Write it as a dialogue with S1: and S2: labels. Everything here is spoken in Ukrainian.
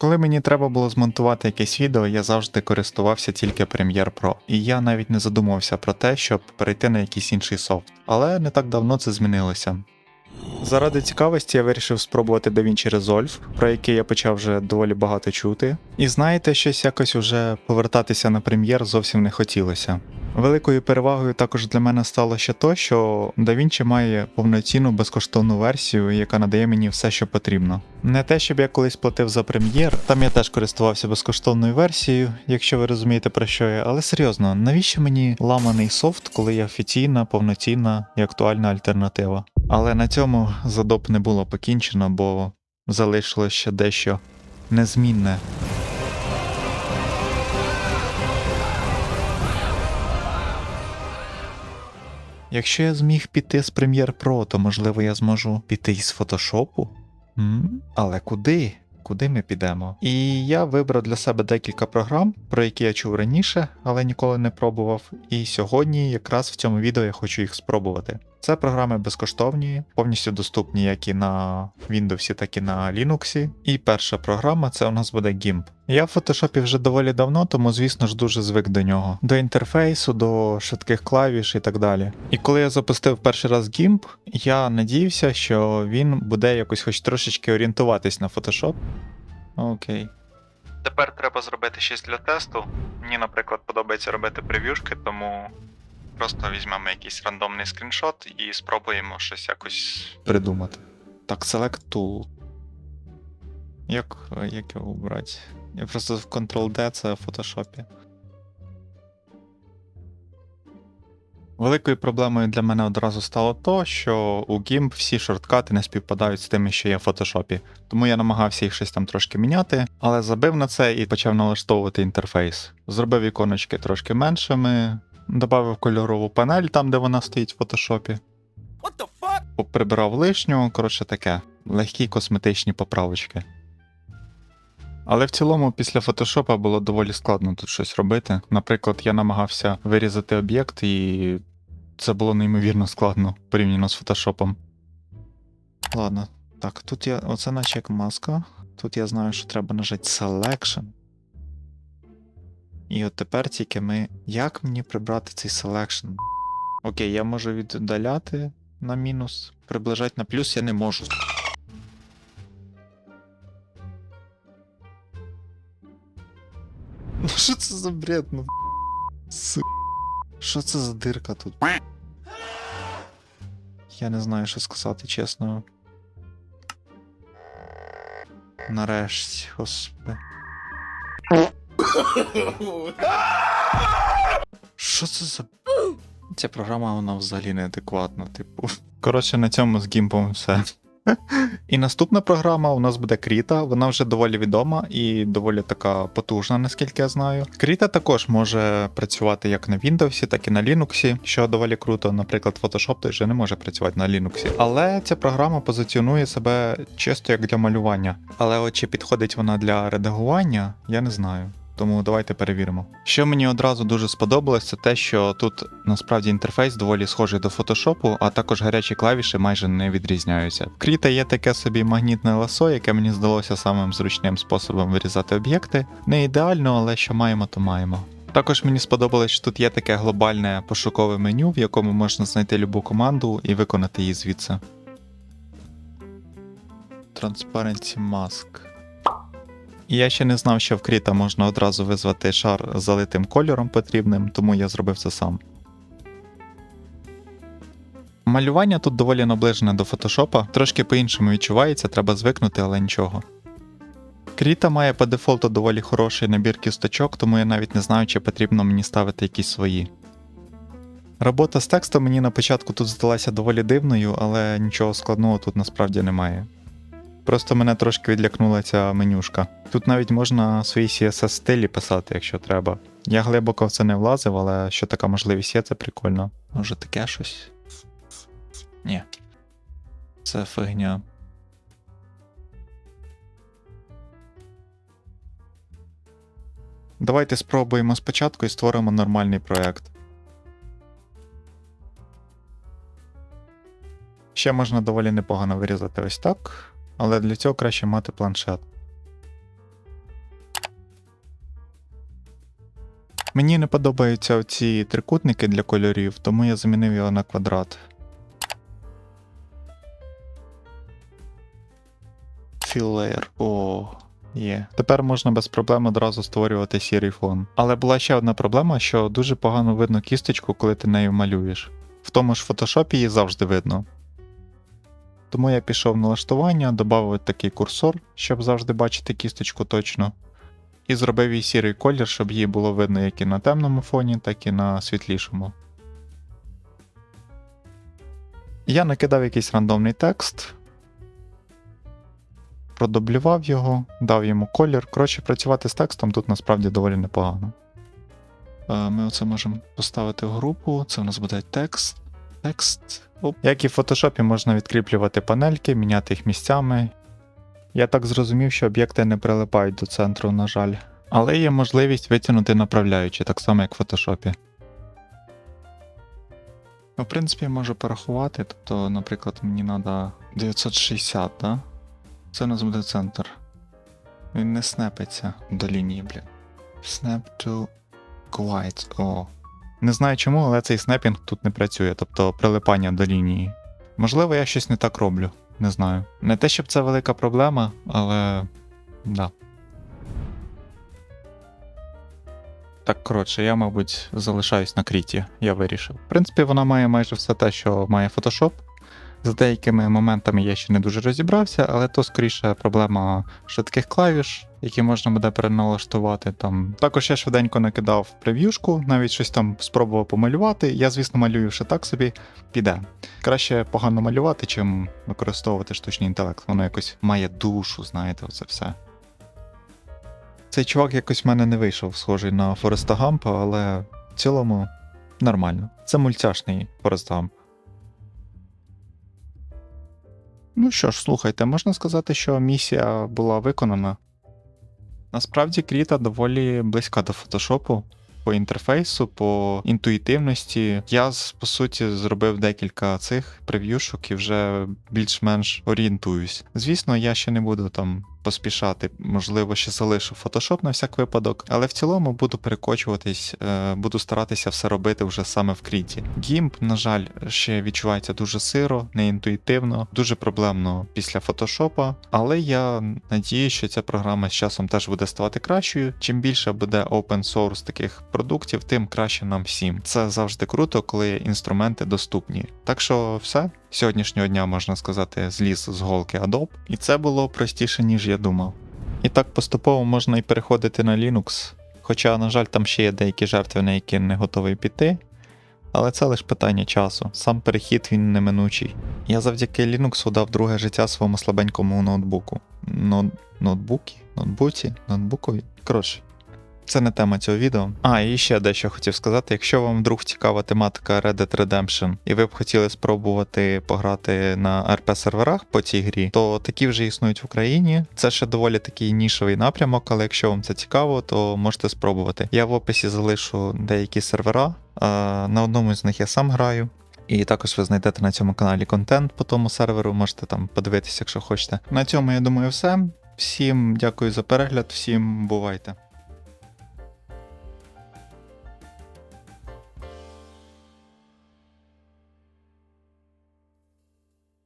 S1: Коли мені треба було змонтувати якесь відео, я завжди користувався тільки Premiere Pro, і я навіть не задумувався про те, щоб перейти на якийсь інший софт. Але не так давно це змінилося. Заради цікавості я вирішив спробувати DaVinci Resolve, про який я почав вже доволі багато чути. І знаєте, щось якось уже повертатися на прем'єр зовсім не хотілося. Великою перевагою також для мене стало ще то, що DaVinci має повноцінну безкоштовну версію, яка надає мені все, що потрібно. Не те, щоб я колись платив за прем'єр, там я теж користувався безкоштовною версією, якщо ви розумієте про що я. Але серйозно, навіщо мені ламаний софт, коли є офіційна, повноцінна і актуальна альтернатива? Але на цьому задоп не було покінчено, бо залишилось ще дещо незмінне. Якщо я зміг піти з Premiere Pro, то можливо я зможу піти із фотошопу? Але куди? Куди ми підемо? І я вибрав для себе декілька програм, про які я чув раніше, але ніколи не пробував. І сьогодні, якраз в цьому відео, я хочу їх спробувати. Це програми безкоштовні, повністю доступні як і на Windows, так і на Linux. І перша програма це у нас буде GIMP. Я в Photoshop вже доволі давно, тому звісно ж дуже звик до нього. До інтерфейсу, до швидких клавіш і так далі. І коли я запустив перший раз GIMP, я надіявся, що він буде якось хоч трошечки орієнтуватись на Photoshop. Окей. Тепер треба зробити щось для тесту. Мені, наприклад, подобається робити прев'юшки, тому просто візьмемо якийсь рандомний скріншот і спробуємо щось якось придумати. Так, Select Tool. Як, як його обрати? Я просто в Ctrl-D це в фотошопі. Великою проблемою для мене одразу стало то, що у GIMP всі шорткати не співпадають з тими, що є в фотошопі. Тому я намагався їх щось там трошки міняти, але забив на це і почав налаштовувати інтерфейс. Зробив іконочки трошки меншими, додав кольорову панель там, де вона стоїть в фотошопі. Поприбирав лишню, коротше таке, легкі косметичні поправочки. Але в цілому після фотошопа було доволі складно тут щось робити. Наприклад, я намагався вирізати об'єкт, і це було неймовірно складно порівняно з фотошопом. Ладно, так, тут я. Оце наче як маска. Тут я знаю, що треба нажати Selection. І от тепер тільки ми. Як мені прибрати цей Selection? Окей, я можу віддаляти на мінус, приближати на плюс я не можу. Ну що це за бред? Ну С... Що це за дирка тут? Я не знаю, що сказати, чесно. Нарешті, господи. Що це за. Ця програма вона взагалі неадекватна, типу. Коротше, на цьому з гімпом все. І наступна програма у нас буде Кріта. Вона вже доволі відома і доволі така потужна, наскільки я знаю. Кріта також може працювати як на Windows, так і на Linux, що доволі круто. Наприклад, Photoshop той же не може працювати на Linux. Але ця програма позиціонує себе чисто як для малювання. Але от чи підходить вона для редагування, я не знаю. Тому давайте перевіримо. Що мені одразу дуже сподобалось, це те, що тут насправді інтерфейс доволі схожий до фотошопу, а також гарячі клавіші майже не відрізняються. В Кріта є таке собі магнітне ласо, яке мені здалося самим зручним способом вирізати об'єкти. Не ідеально, але що маємо, то маємо. Також мені сподобалось, що тут є таке глобальне пошукове меню, в якому можна знайти любу команду і виконати її звідси. Transparency Mask. І я ще не знав, що в Кріта можна одразу визвати шар залитим кольором потрібним, тому я зробив це сам. Малювання тут доволі наближене до фотошопа, трошки по-іншому відчувається, треба звикнути, але нічого. Кріта має по дефолту доволі хороший набір кісточок, тому я навіть не знаю, чи потрібно мені ставити якісь свої. Робота з текстом мені на початку тут здалася доволі дивною, але нічого складного тут насправді немає. Просто мене трошки відлякнула ця менюшка. Тут навіть можна свої CSS стилі писати, якщо треба. Я глибоко в це не влазив, але що така можливість є, це прикольно. Може таке щось? Ні. Це фигня. Давайте спробуємо спочатку і створимо нормальний проект. Ще можна доволі непогано вирізати ось так, але для цього краще мати планшет. Мені не подобаються ці трикутники для кольорів, тому я замінив його на квадрат. Layer. О, є. Тепер можна без проблем одразу створювати сірий фон. Але була ще одна проблема, що дуже погано видно кісточку, коли ти нею малюєш. В тому ж фотошопі її завжди видно. Тому я пішов в налаштування, додав такий курсор, щоб завжди бачити кісточку точно. І зробив їй сірий колір, щоб її було видно як і на темному фоні, так і на світлішому. Я накидав якийсь рандомний текст, продублював його, дав йому колір. Коротше, працювати з текстом тут насправді доволі непогано. Е, Ми оце можемо поставити в групу. Це у нас буде текст. Текст. Як і в фотошопі можна відкріплювати панельки, міняти їх місцями. Я так зрозумів, що об'єкти не прилипають до центру, на жаль. Але є можливість витягнути направляючі, так само як в фотошопі. Ну, в принципі, я можу порахувати. Тобто, наприклад, мені треба 960, да? Це у нас буде центр. Він не снепиться до лінії, блін. Snap to quite. О. Не знаю чому, але цей снепінг тут не працює, тобто прилипання до лінії. Можливо, я щось не так роблю. Не знаю. Не те, щоб це велика проблема, але. Да. Так, коротше, я, мабуть, залишаюсь на кріті, я вирішив. В принципі, вона має майже все те, що має Photoshop. З деякими моментами я ще не дуже розібрався, але то скоріше проблема швидких клавіш, які можна буде переналаштувати. Там. Також я швиденько накидав прев'юшку, навіть щось там спробував помалювати. Я, звісно, малюю ще так собі, піде. Краще погано малювати, чим використовувати штучний інтелект. Воно якось має душу, знаєте, оце все. Цей чувак якось в мене не вийшов, схожий на Фореста Гампа, але в цілому нормально. Це мультяшний Форест Гамп. Ну що ж, слухайте, можна сказати, що місія була виконана. Насправді Кріта доволі близька до фотошопу по інтерфейсу, по інтуїтивності. Я, по суті, зробив декілька цих прев'юшок і вже більш-менш орієнтуюсь. Звісно, я ще не буду там поспішати, можливо, ще залишу фотошоп на всяк випадок, але в цілому буду перекочуватись, е, буду старатися все робити вже саме в кріті. Гімп, на жаль, ще відчувається дуже сиро, неінтуїтивно, дуже проблемно після фотошопа, але я надію, що ця програма з часом теж буде ставати кращою. Чим більше буде open source таких продуктів, тим краще нам всім. Це завжди круто, коли інструменти доступні. Так що все. Сьогоднішнього дня можна сказати, зліз з голки Adobe, і це було простіше, ніж я думав. І так поступово можна і переходити на Linux, хоча, на жаль, там ще є деякі жертви, на які не готовий піти. Але це лише питання часу. Сам перехід він неминучий. Я завдяки Linux дав друге життя своєму слабенькому ноутбуку. Ноут... Ноутбуки? Ноутбуці? Ноутбукові? Коротше. Це не тема цього відео. А, і ще дещо хотів сказати. Якщо вам вдруг цікава тематика Red Dead Redemption, і ви б хотіли спробувати пограти на RP серверах по цій грі, то такі вже існують в Україні. Це ще доволі такий нішовий напрямок, але якщо вам це цікаво, то можете спробувати. Я в описі залишу деякі сервера. На одному з них я сам граю. І також ви знайдете на цьому каналі контент по тому серверу, можете там подивитися, якщо хочете. На цьому я думаю, все. Всім дякую за перегляд, всім бувайте.